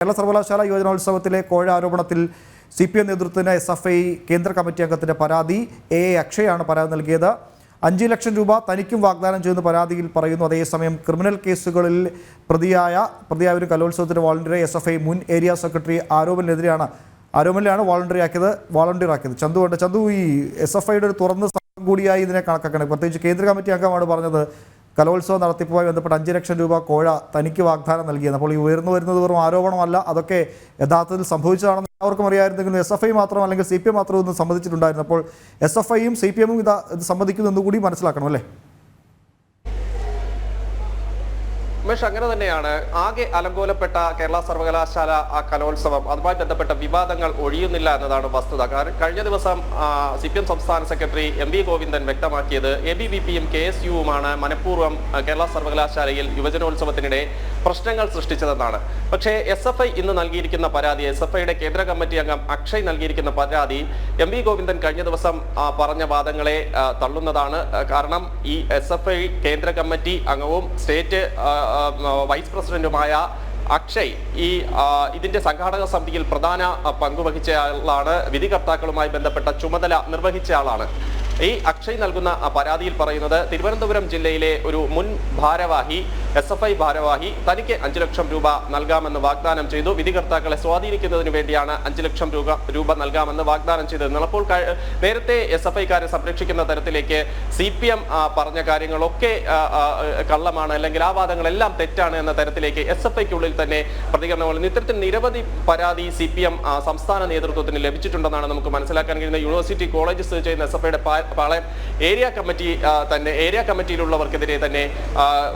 കേരള സർവകലാശാല യുവജനോത്സവത്തിലെ കോഴ ആരോപണത്തിൽ സി പി എം നേതൃത്വത്തിന് എസ് എഫ് ഐ കേന്ദ്ര കമ്മിറ്റി അംഗത്തിന്റെ പരാതി എ എ അക്ഷയാണ് പരാതി നൽകിയത്. അഞ്ച് ലക്ഷം രൂപ തനിക്കും വാഗ്ദാനം ചെയ്യുന്ന പരാതിയിൽ പറയുന്നു. അതേസമയം ക്രിമിനൽ കേസുകളിൽ പ്രതിയായ പ്രതിയായ ഒരു കലോത്സവത്തിന്റെ വോളണ്ടിയറെ എസ് എഫ് ഐ മുൻ ഏരിയ സെക്രട്ടറി ആരോപണിനെതിരെയാണ് ആരോപണിലാണ് വോളണ്ടിയർ ആക്കിയത് വോളണ്ടിയർ ആക്കിയത് ചന്തു ഉണ്ട് ചന്തു ഈ എസ് എഫ് ഐയുടെ ഒരു തുറന്ന സ്ഥലം കൂടിയായി ഇതിനെ കണക്കാക്കണം. പ്രത്യേകിച്ച് കേന്ദ്ര കമ്മിറ്റി അംഗമാണ് പറഞ്ഞത് കലോത്സവം നടത്തിപ്പുമായി ബന്ധപ്പെട്ട് അഞ്ച് ലക്ഷം രൂപ കോഴ തനിക്ക് വാഗ്ദാനം നൽകിയത് അപ്പോൾ ഈ ഉയർന്നു വരുന്നത് വെറും ആരോപണമല്ല അതൊക്കെ യഥാർത്ഥത്തിൽ സംഭവിച്ചതാണെന്ന് എല്ലാവർക്കും അറിയാമായിരുന്നെങ്കിലും എസ് എഫ് ഐ മാത്രം അല്ലെങ്കിൽ സി പി എം മാത്രം ഒന്നും സമ്മതിച്ചിട്ടുണ്ടായിരുന്നു. അപ്പോൾ എസ് എഫ് ഐയും സി പി എമ്മും ഇത് ഇത് സമ്മതിക്കുന്നു എന്നുകൂടി മനസ്സിലാക്കണം അല്ലേ? ഉമേഷ് അങ്ങനെ തന്നെയാണ്. ആകെ അലങ്കോലപ്പെട്ട കേരള സർവകലാശാല ആ കലോത്സവം അതുമായി ബന്ധപ്പെട്ട വിവാദങ്ങൾ ഒഴിയുന്നില്ല എന്നതാണ് വസ്തുത. കഴിഞ്ഞ ദിവസം സി പി എം സംസ്ഥാന സെക്രട്ടറി എം വി ഗോവിന്ദൻ വ്യക്തമാക്കിയത് എ ബി വി പിയും കെ എസ് യുവുമാണ് മനഃപൂർവം കേരള സർവകലാശാലയിൽ യുവജനോത്സവത്തിനിടെ പ്രശ്നങ്ങൾ സൃഷ്ടിച്ചതെന്നാണ്. പക്ഷേ എസ് എഫ് ഐ ഇന്ന് നൽകിയിരിക്കുന്ന പരാതി എസ് എഫ് ഐയുടെ കേന്ദ്ര കമ്മിറ്റി അംഗം അക്ഷയ് നൽകിയിരിക്കുന്ന പരാതി എം വി ഗോവിന്ദൻ കഴിഞ്ഞ ദിവസം പറഞ്ഞ വാദങ്ങളെ തള്ളുന്നതാണ്. കാരണം ഈ എസ് എഫ് ഐ കേന്ദ്ര കമ്മിറ്റി അംഗവും സ്റ്റേറ്റ് വൈസ് പ്രസിഡന്റുമായ അക്ഷയ് ഈ ഇതിന്റെ സംഘാടക സമിതിയിൽ പ്രധാന പങ്കുവഹിച്ചയാളാണ്. വിധികർത്താക്കളുമായി ബന്ധപ്പെട്ട ചുമതല നിർവഹിച്ച ആളാണ് ഈ അക്ഷയ് നൽകുന്ന പരാതിയിൽ പറയുന്നത് തിരുവനന്തപുരം ജില്ലയിലെ ഒരു മുൻ ഭാരവാഹി എസ് എഫ് ഐ ഭാരവാഹി തനിക്ക് അഞ്ചു ലക്ഷം രൂപ നൽകാമെന്ന് വാഗ്ദാനം ചെയ്തു. വിധികർത്താക്കളെ സ്വാധീനിക്കുന്നതിന് വേണ്ടിയാണ് അഞ്ചു ലക്ഷം രൂപ രൂപ നൽകാമെന്ന് വാഗ്ദാനം ചെയ്തത്. അപ്പോൾ നേരത്തെ എസ് എഫ് ഐക്കാരെ സംരക്ഷിക്കുന്ന തരത്തിലേക്ക് സി പി എം പറഞ്ഞ കാര്യങ്ങളൊക്കെ കള്ളമാണ് അല്ലെങ്കിൽ ആ വാദങ്ങളെല്ലാം തെറ്റാണ് എന്ന തരത്തിലേക്ക് എസ് എഫ് ഐക്കുള്ളിൽ തന്നെ പ്രതികരണങ്ങൾ. ഇത്തരത്തിൽ നിരവധി പരാതി സി പി എം സംസ്ഥാന നേതൃത്വത്തിന് ലഭിച്ചിട്ടുണ്ടെന്നാണ് നമുക്ക് മനസ്സിലാക്കാൻ കഴിയുന്നത്. യൂണിവേഴ്സിറ്റി കോളേജ് സ്ഥിതി ചെയ്യുന്ന എസ് എഫ് ഐയുടെ പാളയം ഏരിയ കമ്മിറ്റി തന്നെ ഏരിയ കമ്മിറ്റിയിലുള്ളവർക്കെതിരെ തന്നെ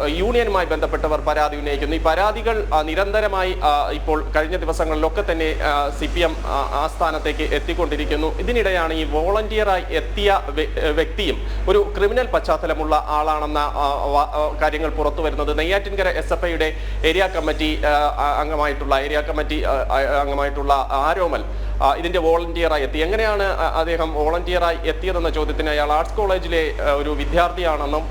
യൂണിയനുമായി ബന്ധപ്പെട്ടവർ പരാതി ഉന്നയിക്കുന്നു. ഈ പരാതികൾ നിരന്തരമായി ഇപ്പോൾ കഴിഞ്ഞ ദിവസങ്ങളിലൊക്കെ തന്നെ സി പി എം ആസ്ഥാനത്തേക്ക് എത്തിക്കൊണ്ടിരിക്കുന്നു. ഇതിനിടെയാണ് ഈ വോളണ്ടിയറായി എത്തിയ വ്യ- വ്യക്തിയും ഒരു ക്രിമിനൽ പശ്ചാത്തലമുള്ള ആളാണെന്ന കാര്യങ്ങൾ പുറത്തു വരുന്നത്. നെയ്യാറ്റിൻകര എസ് എഫ് ഐയുടെ ഏരിയ കമ്മിറ്റി അംഗമായിട്ടുള്ള ഏരിയ കമ്മിറ്റി അംഗമായിട്ടുള്ള ആരോമൽ ഇതിന്റെ വോളണ്ടിയറായി എത്തി. എങ്ങനെയാണ് അദ്ദേഹം വോളണ്ടിയറായി എത്തിയതെന്ന ചോദ്യത്തിന് അയാൾ ആർട്സ് കോളേജിലെ ഒരു വിദ്യാർത്ഥിയാണെന്നും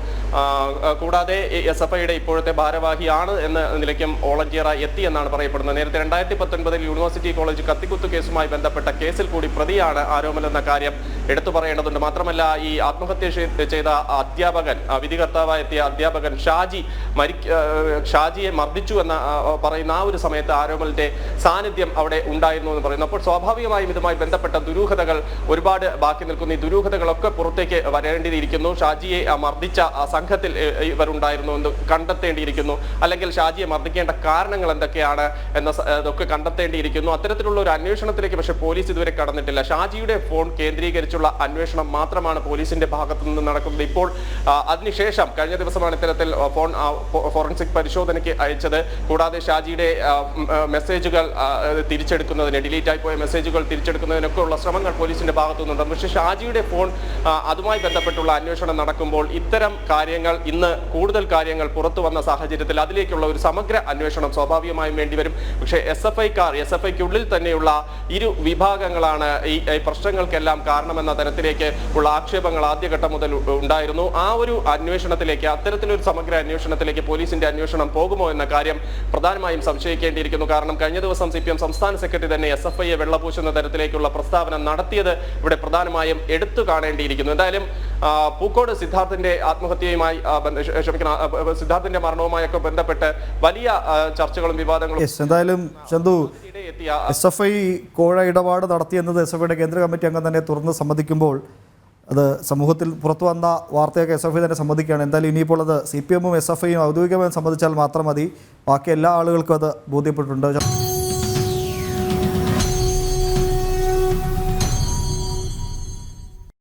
കൂടാതെ എസ് എഫ് ഐയുടെ ഇപ്പോഴത്തെ ഭാരവാഹിയാണ് എന്ന നിലയ്ക്കും വോളണ്ടിയറായി എത്തി എന്നാണ് പറയപ്പെടുന്നത്. നേരത്തെ രണ്ടായിരത്തി പത്തൊൻപതിൽ യൂണിവേഴ്സിറ്റി കോളേജ് കത്തിക്കുത്ത് കേസുമായി ബന്ധപ്പെട്ട കേസിൽ കൂടി പ്രതിയാണ് ആരോമലെന്ന കാര്യം എടുത്തു പറയേണ്ടതുണ്ട്. മാത്രമല്ല ഈ ആത്മഹത്യ ചെയ്ത അധ്യാപകൻ വിധി വിധികർത്താവായി എത്തിയ അധ്യാപകൻ ഷാജി മരി ഷാജിയെ മർദ്ദിച്ചു എന്ന പറയുന്ന ആ ഒരു സമയത്ത് ആരോമലിന്റെ സാന്നിധ്യം അവിടെ ഉണ്ടായിരുന്നു എന്ന് പറയുന്നു. അപ്പോൾ സ്വാഭാവികമായും ഇതുമായി ബന്ധപ്പെട്ട ദുരൂഹതകൾ ഒരുപാട് ബാക്കി നിൽക്കുന്നു. ഈ ദുരൂഹതകളൊക്കെ പുറത്തേക്ക് വരേണ്ടിയിരിക്കുന്നു. ഷാജിയെ മർദ്ദിച്ച സംഘത്തിൽ ഇവരുണ്ടായിരുന്നു എന്ന് കണ്ടെത്തേണ്ടിയിരിക്കുന്നു. അല്ലെങ്കിൽ ഷാജിയെ മർദ്ദിക്കേണ്ട കാരണങ്ങൾ എന്തൊക്കെയാണ് എന്ന ഇതൊക്കെ കണ്ടെത്തേണ്ടിയിരിക്കുന്നു. അത്തരത്തിലുള്ള ഒരു അന്വേഷണത്തിലേക്ക് പക്ഷേ പോലീസ് ഇതുവരെ കടന്നിട്ടില്ല. ഷാജിയുടെ ഫോൺ കേന്ദ്രീകരിച്ചുള്ള അന്വേഷണം മാത്രമാണ് പോലീസിന്റെ ഭാഗത്തു നിന്ന് നടക്കുന്നത്. ഇപ്പോൾ അതിനുശേഷം കഴിഞ്ഞ ദിവസമാണ് ഇത്തരത്തിൽ ഫോൺ ഫോറൻസിക് പരിശോധനയ്ക്ക് അയച്ചത്. കൂടാതെ ഷാജിയുടെ മെസ്സേജുകൾ തിരിച്ചെടുക്കുന്നതിന് ഡിലീറ്റ് ആയി പോയ മെസ്സേജുകൾ തിരിച്ചെടുക്കുന്നതിനൊക്കെ ഉള്ള ശ്രമങ്ങൾ പോലീസിന്റെ ഭാഗത്തു നിന്നുണ്ട്. പക്ഷേ ഷാജിയുടെ ഫോൺ അതുമായി ബന്ധപ്പെട്ടുള്ള അന്വേഷണം നടക്കുമ്പോൾ ഇത്തരം കാര്യങ്ങൾ ഇന്ന് കൂടുതൽ കാര്യങ്ങൾ പുറത്തു വന്ന സാഹചര്യത്തിൽ അതിലേക്കുള്ള ഒരു സമഗ്ര അന്വേഷണം സ്വാഭാവികമായും വേണ്ടിവരും പക്ഷേ എസ് എഫ് ഐക്കാർ എസ് എഫ് ഐക്കുള്ളിൽ തന്നെയുള്ള ഇരു വിഭാഗങ്ങളാണ് ഈ പ്രശ്നങ്ങൾക്കെല്ലാം കാരണമെന്ന തരത്തിലേക്ക് ഉള്ള ആക്ഷേപങ്ങൾ ആദ്യഘട്ടം മുതൽ ഉണ്ടായിരുന്നു. ആ ഒരു അന്വേഷണത്തിലേക്ക് അത്തരത്തിലൊരു സമഗ്ര അന്വേഷണത്തിലേക്ക് പോലീസിന്റെ അന്വേഷണം പോകുമോ എന്ന കാര്യം പ്രധാനമായും സംശയിക്കേണ്ടിയിരിക്കുന്നു. കാരണം കഴിഞ്ഞ ദിവസം സി സംസ്ഥാന സെക്രട്ടറി തന്നെ എസ് എഫ് ഐയെ വെള്ളപൂശുന്ന തരത്തിലേക്കുള്ള പ്രസ്താവന നടത്തിയത് ഇവിടെ പ്രധാനമായും എടുത്തു കാണേണ്ടിയിരിക്കുന്നു. എന്തായാലും പൂക്കോട് സിദ്ധാർത്ഥിന്റെ ആത്മഹത്യയുമായി ക്ഷമിക്കണം സിദ്ധാർത്ഥിന്റെ മരണവുമായൊക്കെ ബന്ധപ്പെട്ട് വലിയ ചർച്ചകളും വിവാദങ്ങളും എന്തായാലും ചന്തു എസ് എഫ് ഐ കോഴ ഇടപാട് നടത്തിയെന്നത് എസ് എഫ് ഐയുടെ കേന്ദ്ര കമ്മിറ്റി അംഗം തന്നെ തുറന്ന് സമ്മതിക്കുമ്പോൾ അത് സമൂഹത്തിൽ പുറത്തു വന്ന വാർത്തയൊക്കെ എസ് എഫ് ഐ തന്നെ സമ്മതിക്കുകയാണ്. എന്തായാലും ഇനിയിപ്പോൾ അത് സി പി എമ്മും എസ് എഫ് ഐയും ഔദ്യോഗികമായി സമ്മതിച്ചാൽ മാത്രം മതി. ബാക്കി എല്ലാ ആളുകൾക്കും അത് ബോധ്യപ്പെട്ടിട്ടുണ്ട്.